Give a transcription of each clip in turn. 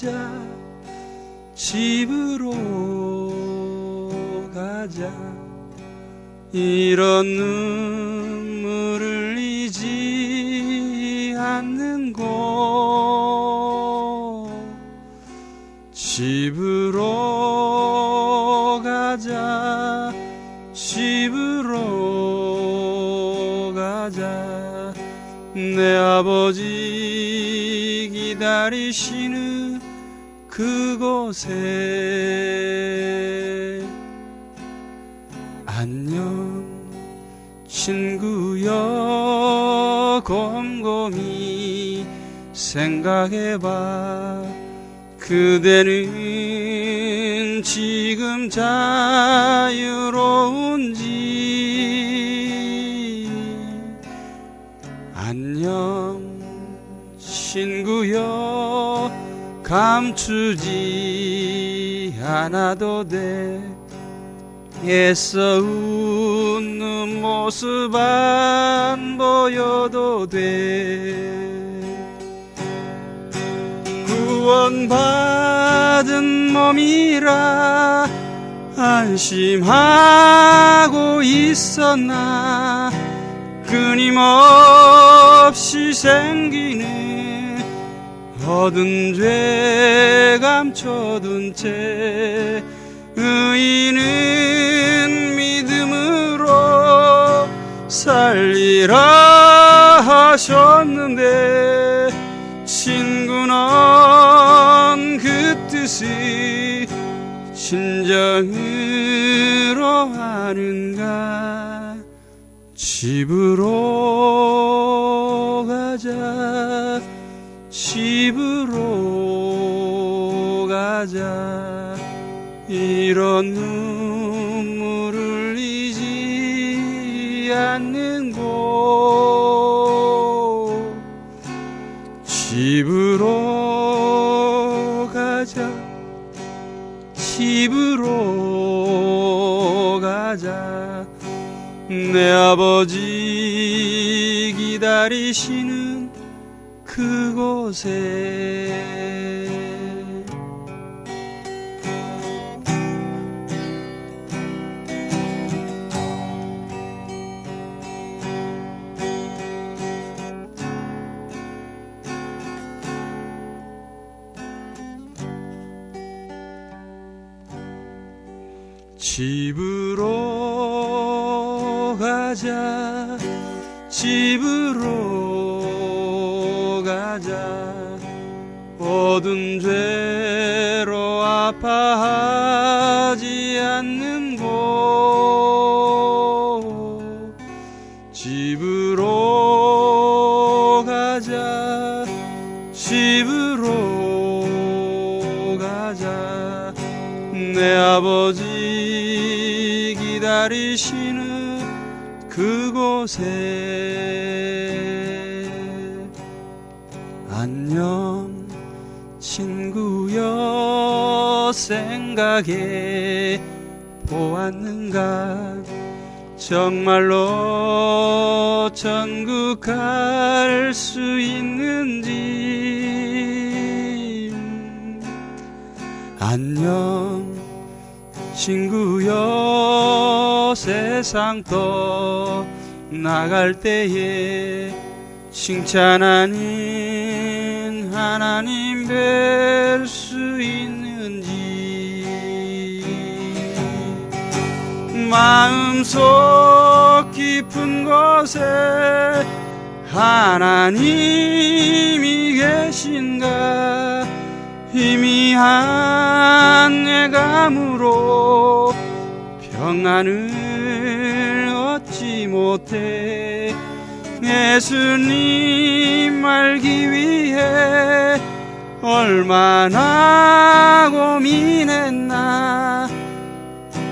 가자. 집으로 가자. 이런 눈물을 흘리지 않는 곳. 집으로 가자. 집으로 가자. 내 아버지 기다리시는 그곳에. 안녕 친구여 곰곰이. 생각해봐 그대는 지금 자유로운지. 안녕 친구여 감추지 않아도 돼. 애써 웃는 모습 안 보여도 돼. 구원받은 몸이라 안심하고 있었나. 끊임없이 생기는 얻은 죄 감춰둔 채 의인은 믿음으로 살리라 하셨는데 친구는 그 뜻을 진정으로 아는가? 집으로 가자 집으로 가자. 이런 눈물을 흘리지 않는 곳. 집으로 가자. 집으로 가자. 내 아버지 기다리시는 그곳에 집으로 가자 집으로 모든 죄로 아파하지 않는 곳 집으로 가자 집으로 가자. 내 아버지 기다리시는 그곳에 안녕 친구여 생각해 보았는가? 정말로 천국 갈 수 있는지. 안녕 친구여 세상 또 나갈 때에 칭찬하는 하나님 뵐 수 있는지. 마음속 깊은 곳에 하나님이 계신가? 희미한 예감으로 평안을 얻지 못해 예수님 알기 위해 얼마나 고민했나.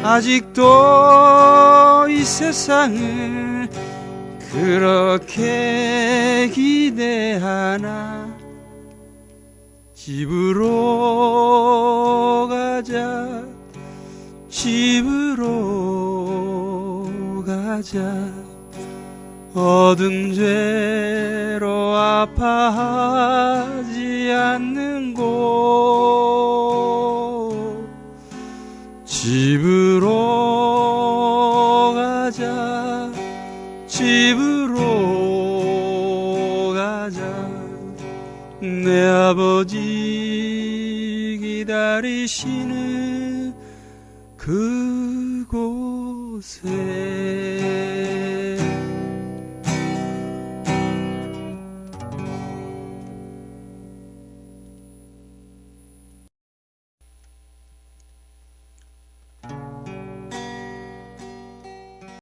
아직도 이 세상을 그렇게 기대하나. 집으로 가자. 집으로 가자 얻은 죄로 아파하지 않는 곳. 집으로 가자. 집으로 가자. 내 아버지 기다리시는 그곳에